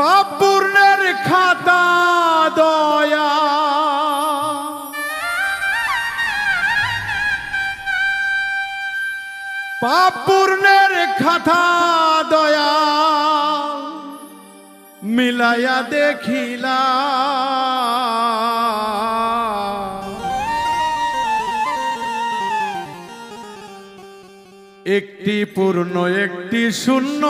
পাপূর্ণের খাতা দয়া। পাপূর্ণের খাতা দয়া। মিলাইয়া দেখিলা। একটি পূর্ণ একটি শূন্য।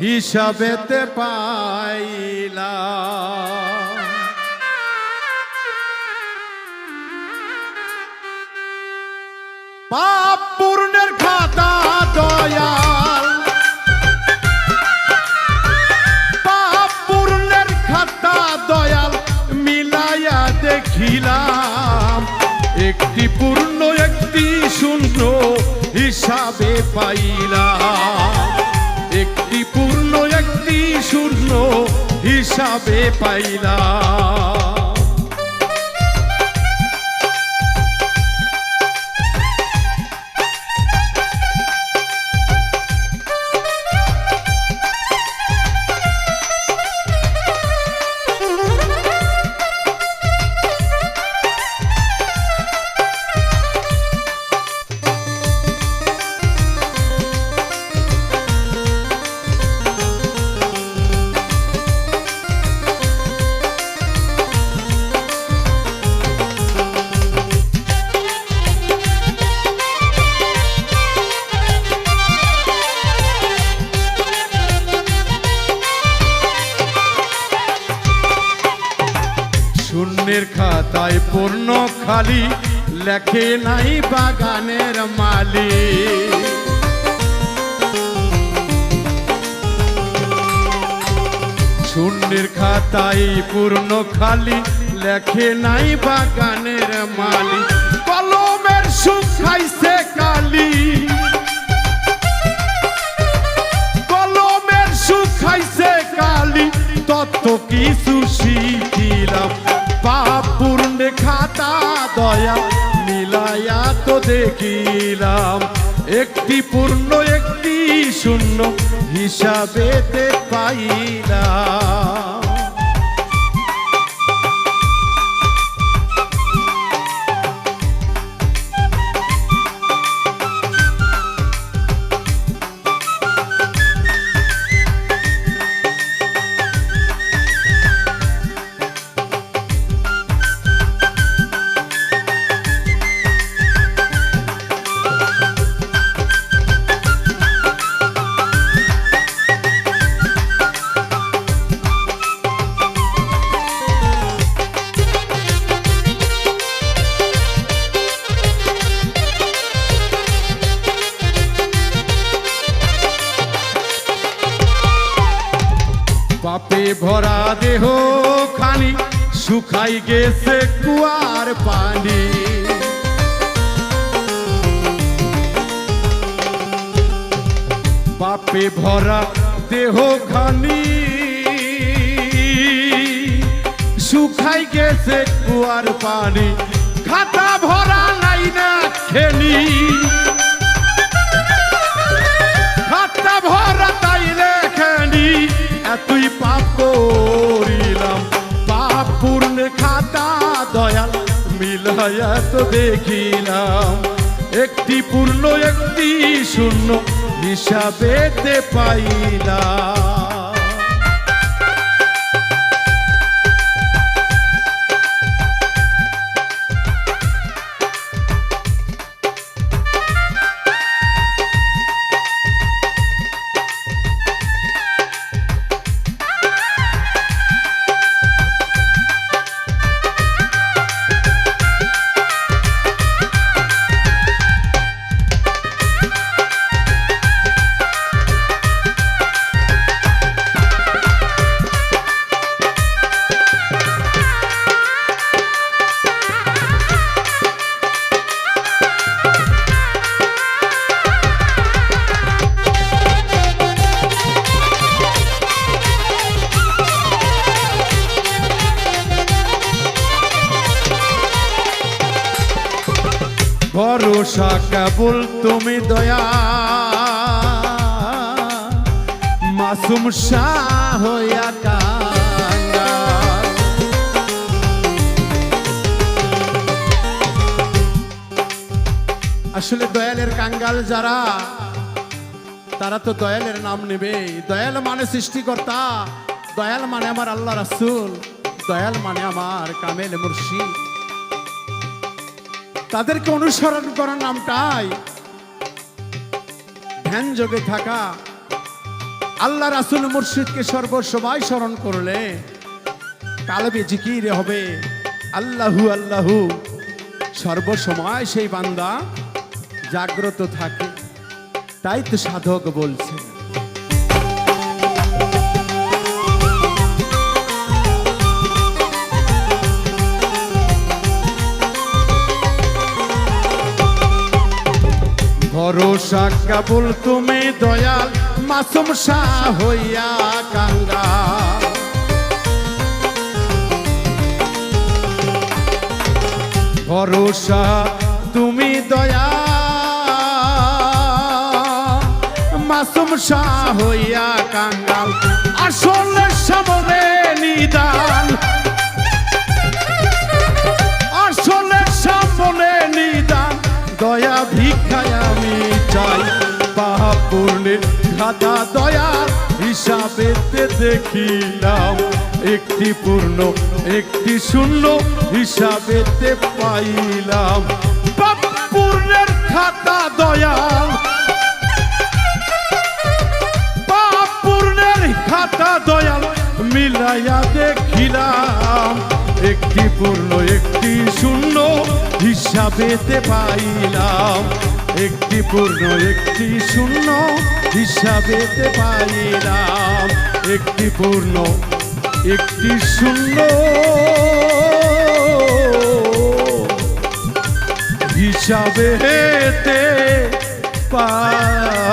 হিসাবেতে পাইলা। পাপ পূর্ণের খাতা দয়াল। পাপ পূর্ণের খাতা দয়াল দেখিলাম। একটি পূর্ণ, একটি শূন্য হিসাবে পাইলাম। হিসাবে পাইলাম। শূন্যের খাতায় পূর্ণ খালি, লেখে নাই বাগানের মালি শূন্যের খাতায় পূর্ণ খালি, লেখে নাই বাগানের মালি কলমের খাইছে কালি। কলমের খাইছে কালি তত কিছু শিখিলাম দয়া মিলায়া তো দেখিলাম। একটি পূর্ণ একটি শূন্য হিসাবেতে পাইলাম। ভরা দেহ খানি শুকাই গেছে কুয়ার পানি। পাপে ভরা দেহ খানি শুকাই গেছে কুয়ার পানি। খাতা মিলাইয়া তো দেখিলাম? একটি পূর্ণ একটি শূন্য হিসাবেতে পাইলাম। ভরসা কেবল তুমি দয়া। মাসুম শাহ আসলে দয়ালের কাঙ্গাল যারা, তারা তো দয়ালের নাম নেবে। দয়াল মানে সৃষ্টিকর্তা, দয়াল মানে আমার আল্লাহ রাসূল, দয়াল মানে আমার কামেল মুর্শিদ। তাদেরকে অনুসরণ করার নামটাই ধ্যান যোগে থাকা। আল্লাহ রাসূল মুর্শিদকে সর্বসময় স্মরণ করলে কালবে জিকির হবে। আল্লাহু আল্লাহু, সর্বসময় সেই বান্দা জাগ্রত থাকে। তাই তো সাধক বলছে ভরসা কেবল তুমি দয়াল, মাসুম শাহ হইয়া কাঙ্গা। ভরসা তুমি দয়া মাসুম শাহ হইয়া কাঙ্গাল। আসলে সামনে নিদান খাতা দয়ার হিসাবেতে দেখিলাম। একটি পূর্ণ, একটি শূন্য হিসাবেতে পাইলাম। পূর্ণের খাতা দয়াল পাপ পূর্ণের খাতা দয়াল মিলাইয়া দেখিলাম। একটি পূর্ণ, একটি শূন্য হিসাবেতে পাইলাম। একটি পূর্ণ, একটি শূন্য হিসাবেতে পাইলাম। একটি পূর্ণ, একটি শূন্য হিসাবেতে পাই